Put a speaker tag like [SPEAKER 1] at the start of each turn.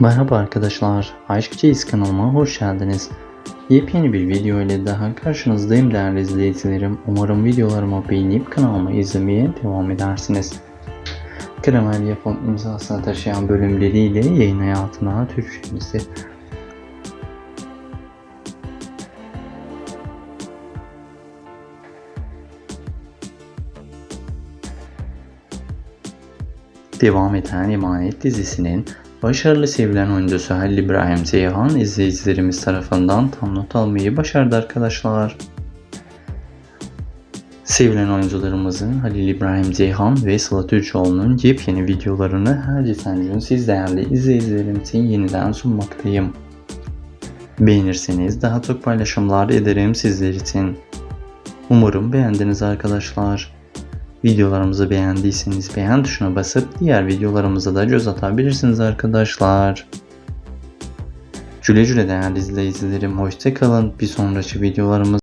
[SPEAKER 1] Merhaba arkadaşlar, Aşk Çeyiz kanalıma hoş geldiniz. Yepyeni bir video ile daha karşınızdayım değerli izleyicilerim. Umarım videolarımı beğenip kanalımı izlemeye devam edersiniz. Kremel yapım imzasını taşıyan bölümleriyle yayın hayatına Türkçemizi devam eden Emanet dizisinin başarılı sevilen oyuncusu Halil İbrahim Zeyhan izleyicilerimiz tarafından tam not almayı başardı arkadaşlar. Sevilen oyuncularımızın Halil İbrahim Ceyhan ve Sıla Türkoğlu'nun yepyeni videolarını her geçen gün siz değerli izleyicilerim için yeniden sunmaktayım. Beğenirseniz daha çok paylaşımlar ederim sizler için. Umarım beğendiniz arkadaşlar. Videolarımızı beğendiyseniz beğen tuşuna basıp diğer videolarımıza da göz atabilirsiniz arkadaşlar. Güle güle değerli izleyicilerim. Hoşçakalın. Bir sonraki videolarımız